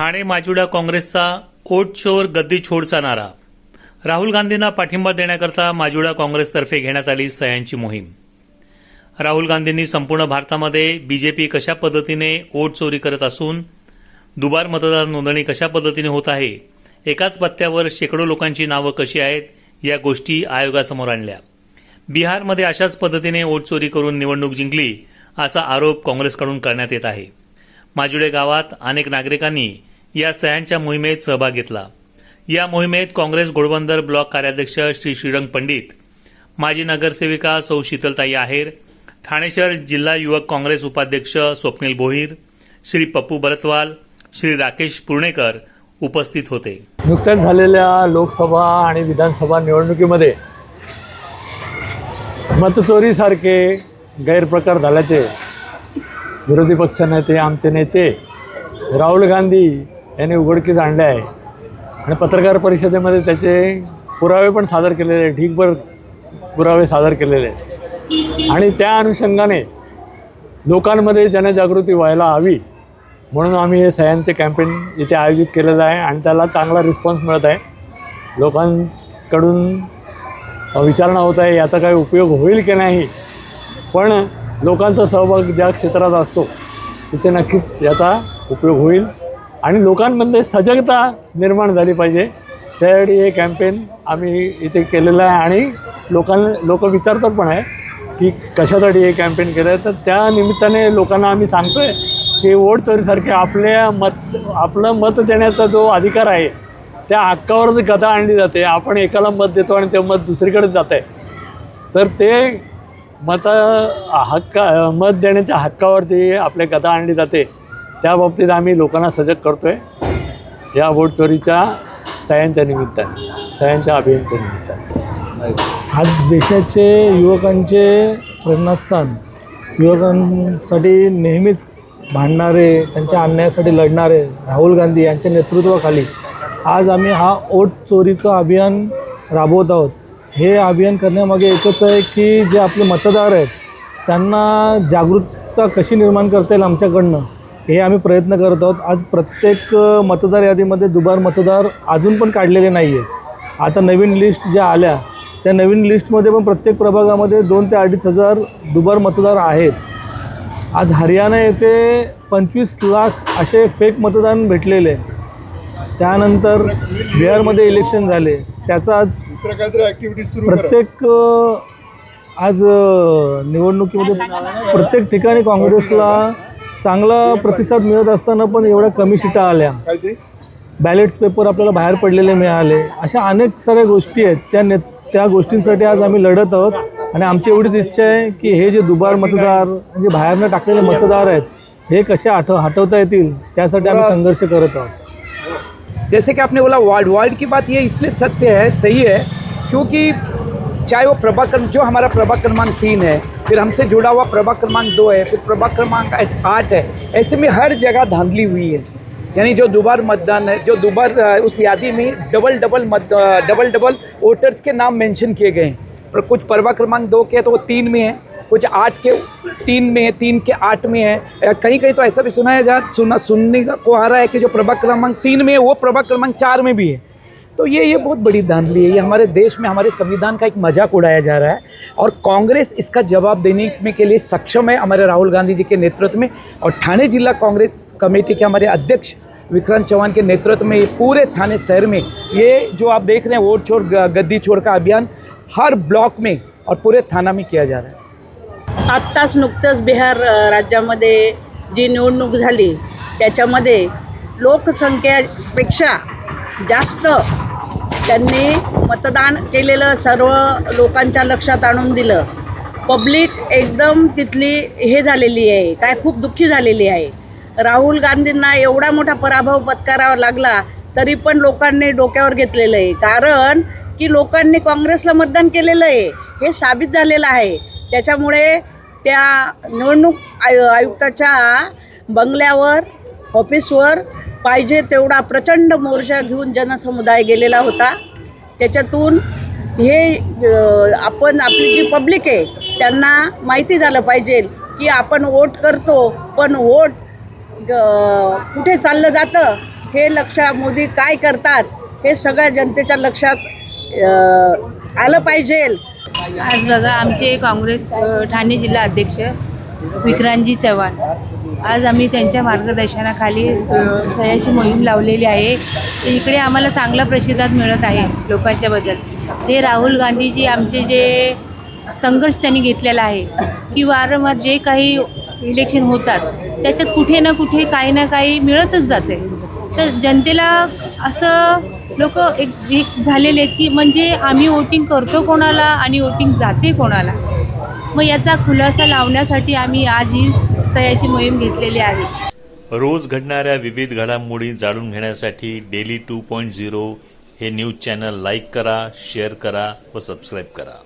ठाणे माजुडा काँग्रेसचा ओट चोर गद्दी छोडचा नारा. राहुल गांधींना पाठिंबा देण्याकरता माजुडा काँग्रेसतर्फे घेण्यात आली सह्यांची मोहीम. राहुल गांधींनी संपूर्ण भारतामध्ये बीजेपी कशा पद्धतीने ओट चोरी करत असून दुबार मतदार नोंदणी कशा पद्धतीने होत आहे एकाच पत्त्यावर शेकडो लोकांची नावं कशी आहेत या गोष्टी आयोगासमोर आणल्या. बिहारमध्ये अशाच पद्धतीने ओट चोरी करून निवडणूक जिंकली असा आरोप काँग्रेसकडून करण्यात येत आहे. माजुडे गावात अनेक नागरिकांनी या सह्यांच्या मोहिमेत सहभाग घेतला. या मोहिमेत काँग्रेस घोडबंदर ब्लॉक कार्याध्यक्ष श्री श्रीरंग पंडित माजी नगरसेविका सौ शीतलताई आहेर ठाणे शहर जिल्हा युवक काँग्रेस उपाध्यक्ष स्वप्नील बोहीर श्री पप्पू भरतवाल श्री राकेश पुर्णेकर उपस्थित होते. नुकत्याच झालेल्या लोकसभा आणि विधानसभा निवडणुकीमध्ये मतचोरीसारखे गैरप्रकार झाल्याचे विरोधी पक्ष नेते आमचे नेते राहुल गांधी याने उघडकीस आणले आहे. आणि पत्रकार परिषदेमध्ये त्याचे पुरावे पण सादर केलेले आहे ढीकभर पुरावे सादर केलेले आहेत. आणि त्या अनुषंगाने लोकांमध्ये जनजागृती व्हायला हवी म्हणून आम्ही हे सह्यांचे कॅम्पेन इथे आयोजित केलेलं आहे आणि त्याला चांगला रिस्पॉन्स मिळत आहे. लोकांकडून विचारणा होत आहे याचा काही उपयोग होईल की नाही? पण लोकांचा सहभाग ज्या क्षेत्रात असतो तिथे नक्कीच याचा उपयोग होईल. आणि लोकांमध्ये सजगता निर्माण झाली पाहिजे. त्यासाठी हे कॅम्पेन आम्ही इथे केलेलं आहे आणि लोकांना लोक विचारतात पण आहे की कशासाठी हे कॅम्पेन केलं आहे तर त्या निमित्ताने लोकांना आम्ही सांगतो आहे की वोट चोरीसारखे आपल्या मत आपलं मत देण्याचा जो अधिकार आहे त्या हक्कावर गदा आणली जाते. आपण एकाला मत देतो आणि ते मत दुसरीकडे जात आहे. तर ते मत हक्का मत देण्याच्या हक्कावरती आपल्या गदा आणली जाते. त्या बाबतीत आम्ही लोकांना सजग करतो आहे या वोट चोरीच्या सह्यांच्या निमित्ताने सह्यांच्या अभियानच्या निमित्ताने. आज देशाचे युवकांचे प्रेरणास्थान युवकांसाठी नेहमीच भांडणारे त्यांच्या अन्यायासाठी लढणारे राहुल गांधी यांच्या नेतृत्वाखाली आज आम्ही हा ओट चोरीचं अभियान राबवत आहोत. हे अभियान करण्यामागे एकच आहे की जे आपले मतदार आहेत त्यांना जागरूकता कशी निर्माण करता येईल आमच्याकडनं? हे आम्ही प्रयत्न करत आहोत. आज प्रत्येक मतदार यादीमध्ये दुबार मतदार अजून पण काढलेले नाही आहेत आता नवीन लिस्ट ज्या आल्या त्या नवीन लिस्टमध्ये पण प्रत्येक प्रभागामध्ये दोन ते अडीच हजार दुबार मतदार आहेत. आज हरियाणा येथे पंचवीस लाख असे फेक मतदान भेटलेले. आहे. त्यानंतर बिहारमध्ये इलेक्शन झाले. त्याचा आज प्रत्येक आज निवडणुकीमध्ये प्रत्येक ठिकाणी काँग्रेसला चांगला प्रतिसाद मिळत असताना पण एवढ्या कमी सीटा आल्या. बॅलेट्स पेपर आपल्याला बाहेर पडलेले मिळाले. अशा अनेक साऱ्या गोष्टी आहेत. त्या ने त्या गोष्टींसाठी आज आम्ही लढत आहोत. आणि आमची एवढीच इच्छा आहे की हे जे दुबार मतदार म्हणजे बाहेरनं टाकलेले मतदार आहेत हे कसे हटव हटवता येतील त्यासाठी आम्ही संघर्ष करत आहोत. जैसे कि आपने बोला वार्ड वार्ड की बात ये इसलिए सत्य है सही है क्योंकि चाहे वो प्रभा क्रम जो हमारा प्रभा क्रमांक तीन है, फिर हमसे जुड़ा हुआ प्रभा क्रमांक दो है, फिर प्रभा क्रमांक आठ है, ऐसे में हर जगह धांधली हुई है। यानी जो दोबार मतदान है, जो दोबार उस यादी में डबल डबल मत डबल डबल वोटर्स के नाम मेंशन किए गए हैं। पर कुछ प्रभा क्रमांक दो के तो वो तीन में है, कुछ आठ के तीन में है, तीन के आठ में है। कहीं कहीं तो ऐसा भी सुना है जहाँ सुना, सुनने को आ रहा है कि जो प्रभा क्रमांक तीन में है, वो प्रभा क्रमांक चार में भी है। तो ये ये बहुत बड़ी धांधली है। ये हमारे देश में, हमारे संविधान का एक मज़ाक उड़ाया जा रहा है। और कांग्रेस इसका जवाब देने में के लिए सक्षम है हमारे राहुल गांधी जी के नेतृत्व में। और ठाणे जिला कांग्रेस कमेटी के हमारे अध्यक्ष विक्रांत चौहान के नेतृत्व में ये पूरे थाने शहर में ये जो आप देख रहे हैं वोट छोड़ गद्दी छोड़ का अभियान हर ब्लॉक में और पूरे थाना में किया जा रहा है। आत्ताच नुकतंच बिहार राज्यामध्ये जी निवडणूक झाली, त्याच्यामध्ये लोकसंख्येपेक्षा जास्त त्यांनी मतदान केलेलं सर्व लोकांच्या लक्षात आणून दिलं. पब्लिक एकदम तिथली हे झालेली आहे काय खूप दुःखी झालेली आहे. राहुल गांधींना एवढा मोठा पराभव पत्करावा लागला तरी पण लोकांनी डोक्यावर घेतलेलं आहे. कारण की लोकांनी काँग्रेसला मतदान केलेलं आहे हे साबित झालेलं आहे. त्याच्यामुळे त्या निवडणूक आय आयुक्ताच्या बंगल्यावर ऑफिसवर पाहिजे तेवढा प्रचंड मोर्चा घेऊन जनसमुदाय गेलेला होता. त्याच्यातून हे आपण आपली जी पब्लिक आहे त्यांना माहिती झालं पाहिजे की आपण वोट करतो पण वोट ग- कुठे चाललं जातं हे लक्ष मोदी काय करतात हे सगळ्या जनतेच्या लक्षात आलं पाहिजे. आज बघा आमचे काँग्रेस ठाणे जिल्हा अध्यक्ष विक्रांतजी चव्हाण. आज आम्ही त्यांच्या मार्गदर्शनाखाली सह्याची मोहीम लावलेली आहे. इकडे आम्हाला चांगला प्रतिसाद मिळत आहे लोकांच्याबद्दल जे राहुल गांधीजी आमचे जे संघर्ष त्यांनी घेतलेला आहे की वारंवार जे काही इलेक्शन होतात त्याच्यात कुठे ना कुठे काही ना काही मिळतच जाते. तर जनतेला असं लोक एक एक झालेले आहेत की म्हणजे आम्ही वोटिंग करतो कोणाला आणि वोटिंग जाते कोणाला. मग याचा खुलासा लावण्यासाठी आम्ही आज ही सह्याची मोहीम घेतलेली आहे. रोज घडणाऱ्या विविध घडामोडी जाणून घेण्यासाठी डेली टू पॉईंट झिरो हे न्यूज चॅनल लाईक करा शेअर करा व सबस्क्राईब करा.